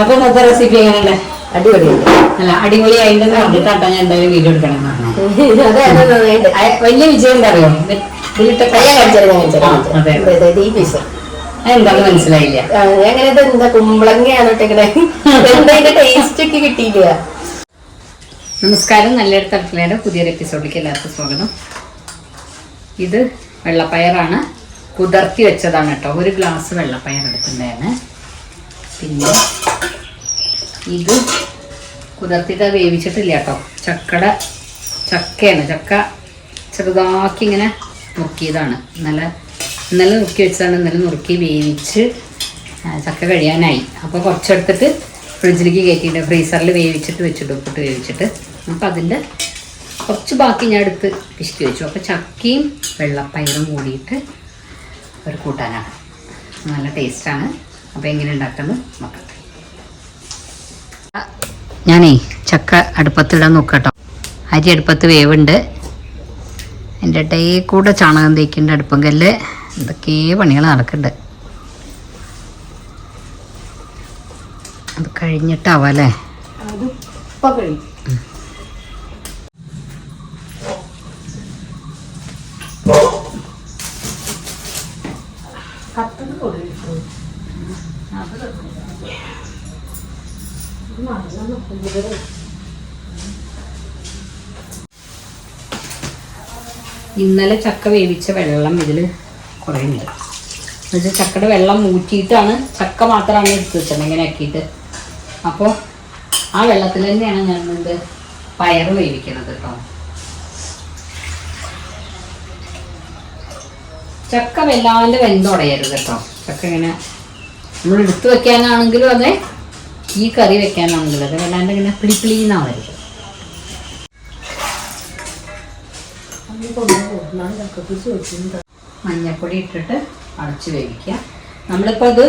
അപ്പൊ ഇന്നത്തെ റെസിപ്പി എങ്ങനെയുണ്ട്? അടിപൊളിയുണ്ട്. അല്ല അടിപൊളി. ആയിട്ടെന്ന് പറഞ്ഞിട്ടാട്ടോ ഞാൻ എന്തായാലും വീഡിയോ എടുക്കണം വലിയ വിജയം എന്താ അറിയോ? ഇത് ഇതിലിട്ട അതെ. എന്താന്ന് മനസ്സിലായില്ല. അങ്ങനെ എന്താ കുമ്പളങ്ങയാണ് ഇട്ടേക്കണേ? എന്താ ഇതിന്റെ ടേസ്റ്റ് ഒക്കെ കിട്ടിയില്ല? നമസ്കാരം. നല്ലൊരു തലത്തിലേടെ പുതിയൊരു എപ്പിസോഡിലേക്ക് എല്ലാവർക്കും സ്വാഗതം. ഇത് വെള്ളപ്പയറാണ്. കുതിർത്തി വെച്ചതാണ് കേട്ടോ. ഒരു ഗ്ലാസ് വെള്ളപ്പയർ എടുത്തിട്ടുണ്ടായിരുന്നു. പിന്നെ ഇത് കുതിർത്തിട്ട് വേവിച്ചിട്ടില്ല കേട്ടോ. ചക്കട ചക്കയാണ്. ചക്ക ചെറുതാക്കി ഇങ്ങനെ നുറുക്കിയതാണ്. നല്ല നല്ല നുറുക്കി വെച്ചതാണ്. നല്ല നുറുക്കി വേവിച്ച് ചക്ക കഴിയാനായി. അപ്പോൾ കുറച്ചെടുത്തിട്ട് ഫ്രിഡ്ജിലേക്ക് കയറ്റിയിട്ട് ഫ്രീസറിൽ വേവിച്ചിട്ട് വെച്ചിട്ട് ഉപ്പിട്ട് വേവിച്ചിട്ട്. അപ്പോൾ അതിന്റെ കുറച്ച് ബാക്കി ഞാൻ എടുത്ത് പിശുക്കി വെച്ചു. അപ്പോൾ ചക്കയും വെള്ളപ്പയറും കൂടിയിട്ട് ഒരു കൂട്ടാനാണ്. നല്ല ടേസ്റ്റാണ് അപ്പോൾ എങ്ങനെ ഉണ്ടാക്കുന്നത് നോക്കട്ടെ ഞാനേ ചക്ക അടുപ്പത്തിടാൻ നോക്കട്ടോ. അരി അടുപ്പത്ത് വേവുണ്ട്. എന്റെ ഇടയിൽ കൂടെ ചാണകം തേക്കിന്റെ അടുപ്പം കല്ല്. എന്തൊക്കെ പണികൾ നടക്കുന്നുണ്ട് അത് കഴിഞ്ഞിട്ടാവാം അല്ലേ? അത് ഇപ്പൊ കഴിയും. ഇന്നലെ ചക്ക വേവിച്ച വെള്ളം ഇതിൽ കുറേ ഉണ്ട്. എന്നുവെച്ചാൽ ചക്കയുടെ വെള്ളം ഊറ്റിയിട്ടാണ് ചക്ക മാത്രമാണ് എടുത്ത് വെച്ചത് ഇങ്ങനെ ആക്കിയിട്ട്. അപ്പോൾ ആ വെള്ളത്തിൽ തന്നെയാണ് ഞാൻ ഇത് പയർ വേവിക്കുന്നത് കേട്ടോ. ചക്ക വല്ലാണ്ട് വെന്തുടയരുത് കേട്ടോ. ചക്ക ഇങ്ങനെ നമ്മൾ എടുത്തു വെക്കാനാണെങ്കിലും അതെ ഈ കറി വെക്കാനാണെങ്കിലും അതെ വല്ലാണ്ട് ഇങ്ങനെ പിളിപ്പിളീന്നാവരുത് മഞ്ഞപ്പൊടി ഇട്ടിട്ട് അടച്ച് വേവിക്കുക. നമ്മളിപ്പോൾ അത്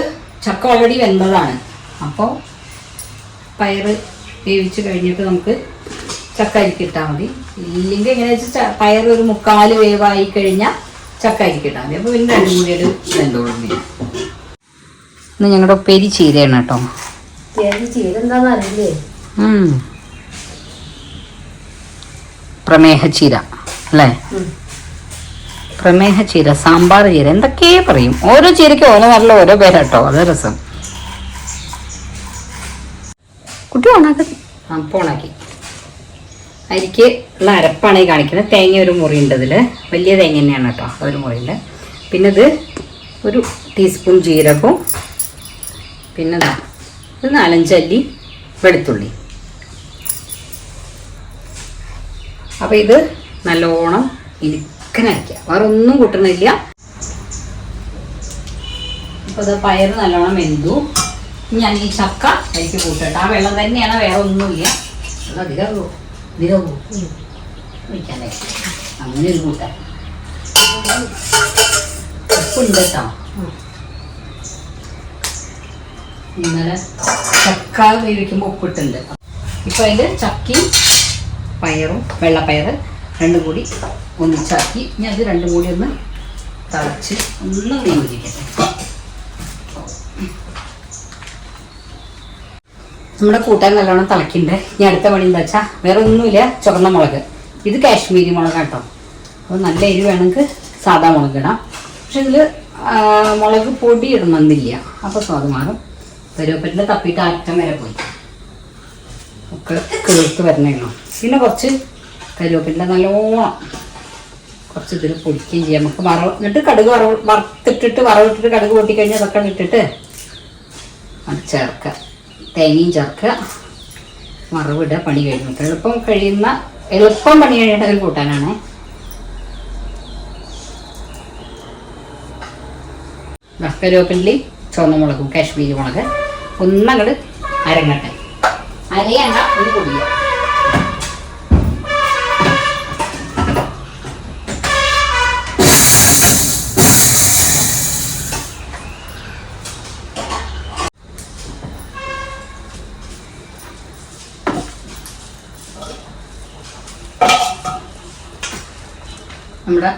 ചക്ക ഓൾറെഡി വെന്തതാണ്. അപ്പോൾ പയറ് വേവിച്ച് കഴിഞ്ഞിട്ട് നമുക്ക് ചക്ക അരിക്കിട്ടാൽ മതി. ഇല്ലെങ്കിൽ എങ്ങനെ വെച്ചാൽ പയർ ഒരു മുക്കാൽ വേവായി കഴിഞ്ഞാൽ ചക്ക അരിക്കിട്ടാൽ മതി. അപ്പോൾ പിന്നെ രണ്ടും കൂടി ഒരു വെന്തോളും ഇന്ന് ഞങ്ങളുടെ ഉപ്പേരി ചീരയാണ് കേട്ടോ. പ്രമേഹ ചീര അല്ലേ. പ്രമേഹ ചീര സാമ്പാർ ചീര എന്തൊക്കെ പറയും? ഓരോ ചീരയ്ക്ക് ഓരോ നല്ല ഓരോ പേരാട്ടോ അത് രസം. കുട്ടി ഓണാക്കി അപ്പോൾ ഓണാക്കി. അരിക്ക് ഉള്ള അരപ്പാണ് ഈ കാണിക്കുന്നത്. തേങ്ങ ഒരു മുറിയുണ്ട് ഇതിൽ വലിയ തേങ്ങ തന്നെയാണ് കേട്ടോ ഒരു മുറിയുണ്ട് പിന്നെ ഇത് ഒരു ടീസ്പൂൺ ജീരകവും പിന്നെ ഒരു നാലഞ്ചല്ലി വെളുത്തുള്ളി. അപ്പോൾ ഇത് നല്ലോണം ഇരിക്കനരയ്ക്കുക വേറെ ഒന്നും കൂട്ടണില്ല. അപ്പോൾ ഇത് പയർ നല്ലോണം വെന്തു. ഞാൻ ഈ ചക്ക അതിലേക്ക് കൂട്ടട്ടെ ആ വെള്ളം തന്നെയാണ് വേറെ ഒന്നുമില്ല. അധികം? അധികം അങ്ങനെ ഒരു കൂട്ടാൻ ഉപ്പുണ്ട് കേട്ടോ. ഇന്നലെ ചക്ക വേവിക്കുമ്പോൾ ഉപ്പിട്ടുണ്ട്. ഇപ്പം അതിൽ ചക്കയും പയറും വെള്ളപ്പയർ രണ്ടും കൂടി ഒന്നിച്ചാക്കി ഇനി അത് രണ്ടും കൂടി ഒന്ന് തളച്ച് ഒന്ന് വേവിക്കട്ടെ നമ്മുടെ കൂട്ടാൻ നല്ലോണം തിളക്കിണ്ട്. ഇനി അടുത്ത പണി എന്താ വെച്ചാൽ വേറെ ഒന്നുമില്ല ചുവന്ന മുളക്. ഇത് കാശ്മീരി മുളക് കേട്ടോ. അപ്പോൾ നല്ല എരിവ് വേണമെങ്കിൽ സാധാ മുളക് ഇടാം. പക്ഷെ ഇതിൽ മുളക് പൊടി ഇടണമെന്നില്ല അപ്പോൾ സ്വാദ് മാറും. കരുവേപ്പറ്റിൽ തപ്പിയിട്ട് അറ്റം വരെ പോയി. ഒക്കെ വരണേണോ പിന്നെ കുറച്ച് കരുവേപ്പിന്റെ നല്ലോണം കുറച്ച് ഇതിൽ പൊടിക്കുകയും ചെയ്യാം. നമുക്ക് വറവ് എന്നിട്ട് കടുക് വറവ് വറുത്തിട്ടിട്ട് വറവിട്ടിട്ട് കടുക് പൊട്ടിക്കഴിഞ്ഞാൽ അതൊക്കെ ഇട്ടിട്ട് അത് ചേർക്കുക. തേങ്ങയും ചേർക്കുക. വറവിടുക പണി കഴിഞ്ഞിട്ട് എളുപ്പം കഴിയുന്ന എളുപ്പം പണി കഴിയേണ്ട ഒരു കൂട്ടാനാണ്. കരുവേപ്പിന്റെ ചുവന്ന മുളകും കാശ്മീരി മുളക്. ഒന്നങ്ങട് അരങ്ങട്ടെ. അരയണ്ട ഒരു പൊടിയ നമ്മുടെ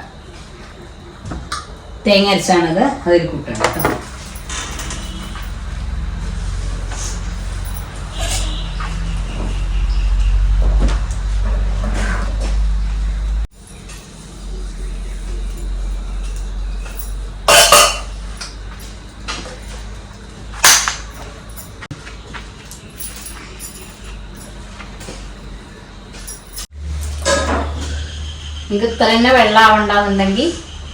തേങ്ങ അരച്ചാണത് അതിൽ കൂട്ടണം കേട്ടോ. നിങ്ങൾക്ക് ഇത്ര തന്നെ വെള്ളം ആവണ്ടെന്നുണ്ടെങ്കിൽ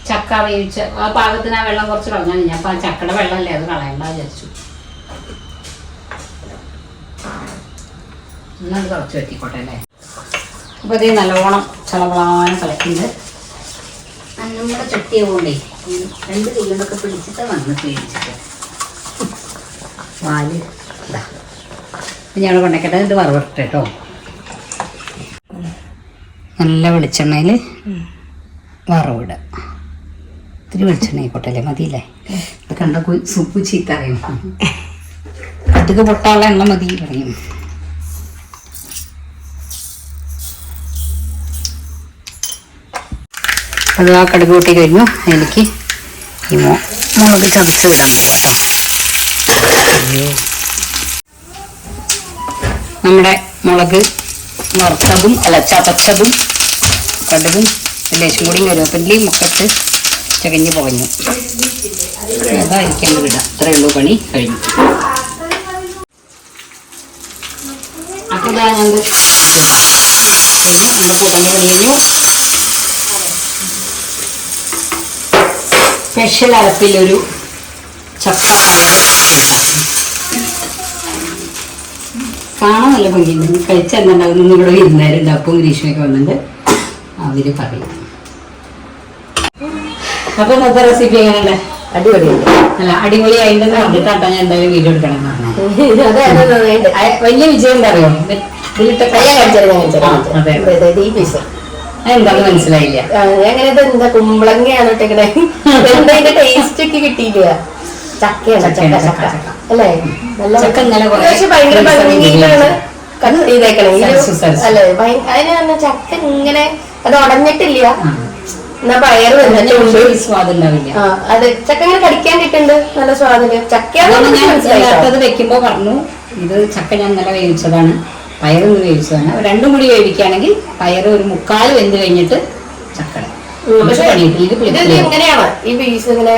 ചക്ക വേവിച്ച ആ പാകത്തിന് ആ വെള്ളം കുറച്ച് കളഞ്ഞാൽ മതി അപ്പം ആ ചക്കയുടെ വെള്ളമല്ലേ അത് കളയണ്ട വിചാരിച്ചു. എന്നത് കുറച്ച് വെട്ടിക്കോട്ടെ അല്ലേ? അപ്പോൾ ഇത് നല്ലോണം ചളവളാനം കളക്കുന്നുണ്ട് നമ്മുടെ കൊണ്ടേ രണ്ട് കൈകൊണ്ടൊക്കെ പിടിച്ചിട്ട് വന്ന് പേടിച്ചിട്ട് വാൽ ഞങ്ങൾ കൊണ്ടേക്കട്ടെ ഇത് വറവിട്ടെ കേട്ടോ നല്ല വെളിച്ചെണ്ണയിൽ വറവിടുക ഇത്തിരി വെളിച്ചെണ്ണ ആയിക്കോട്ടെ അല്ലേ? മതിയില്ലേ? ഇത് കണ്ട സൂപ്പ് ചീത്ത അറിയും കടുക് പൊട്ടാനുള്ള എണ്ണ മതി പറയും. അത് ആ കടുക് പൊട്ടി കഴിഞ്ഞു. എനിക്ക് ഈ മോ മുളക് ചതച്ച് പോകാം നമ്മുടെ മുളക് വറുത്തതും അല്ല ചതച്ചതും കടുകും ലേശം കൂടിയും കരുവേപ്പിന്റെയും ഒക്കെ ചകഞ്ഞ് പുകഞ്ഞു. അതായിരിക്കും വിടാം അത്രയേ ഉള്ളൂ പണി കഴിഞ്ഞു. അപ്പോൾ ഇതാ. കഴിഞ്ഞു സ്പെഷ്യൽ അരപ്പിലൊരു ചക്ക കാണാൻ നല്ല ഭംഗിയുണ്ട്. കഴിച്ചെന്നുണ്ടാകുന്ന ഇവിടെ വിരുന്നേരുണ്ടാക്കും ഗ്രീഷ്മയൊക്കെ വന്നിട്ട് അവർ പറയും അപ്പൊ ഇന്നത്തെ റെസിപ്പി എങ്ങനെയുണ്ട്? അടിപൊളിയുണ്ട്. അല്ല അടിപൊളി അതിന്റെ പറഞ്ഞിട്ടാട്ടോ ഞാൻ എന്തായാലും വീഡിയോ എടുക്കണം വലിയ വിജയം എന്താ അറിയോ? ഇതിലിട്ട. അതെ എന്താന്ന് മനസ്സിലായില്ല. എന്താ കുമ്പളങ്ങയാണ് ഇട്ടേക്കണേ? എന്താ ടേസ്റ്റ് ഒക്കെ കിട്ടിയില്ല? ചക്കയാണ് ചക്ക ചക്ക. അല്ലേ? നല്ല ചക്ക ഇന്നലെ കുറേ പക്ഷെ ഭയങ്കര ഭംഗിയിലാണ്. കട്ട് ചെയ്തേക്കണേ. അല്ലേ ഭയ- ചക്ക ഇങ്ങനെ അത് ഉടഞ്ഞിട്ടില്ല. എന്നാ പയറ് സ്വാദുണ്ടാവില്ല. അതെ ചക്ക ഇങ്ങനെ കടിക്കാൻ കിട്ടുന്നുണ്ട് നല്ല സ്വാദിൽ ചക്കത് വെക്കുമ്പോ പറഞ്ഞു ഇത് ചക്ക ഞാൻ നല്ല വേവിച്ചതാണ്. പയറൊന്ന് വേവിച്ചതാണ്. രണ്ടും കൂടി വേവിക്കുകയാണെങ്കിൽ പയറ് ഒരു മുക്കാൽ വെന്ത് കഴിഞ്ഞിട്ട് ചക്കട ഈ ഇങ്ങനെ?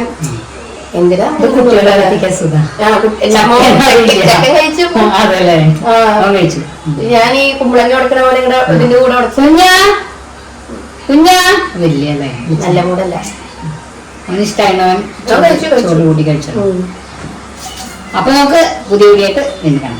എന്തിനാ? ചക്ക. ഞാൻ ഈ കുമ്പളങ്ങ കൊടുക്കണ പോലെ ഇതിന്റെ കൂടെ ഉടച്ചു കുഞ്ഞാ? നല്ല. ചോറ് കൂട്ടി കഴിച്ചു അപ്പൊ നമുക്ക് പുതിയ വീഡിയോ ആയിട്ട് കാണാം.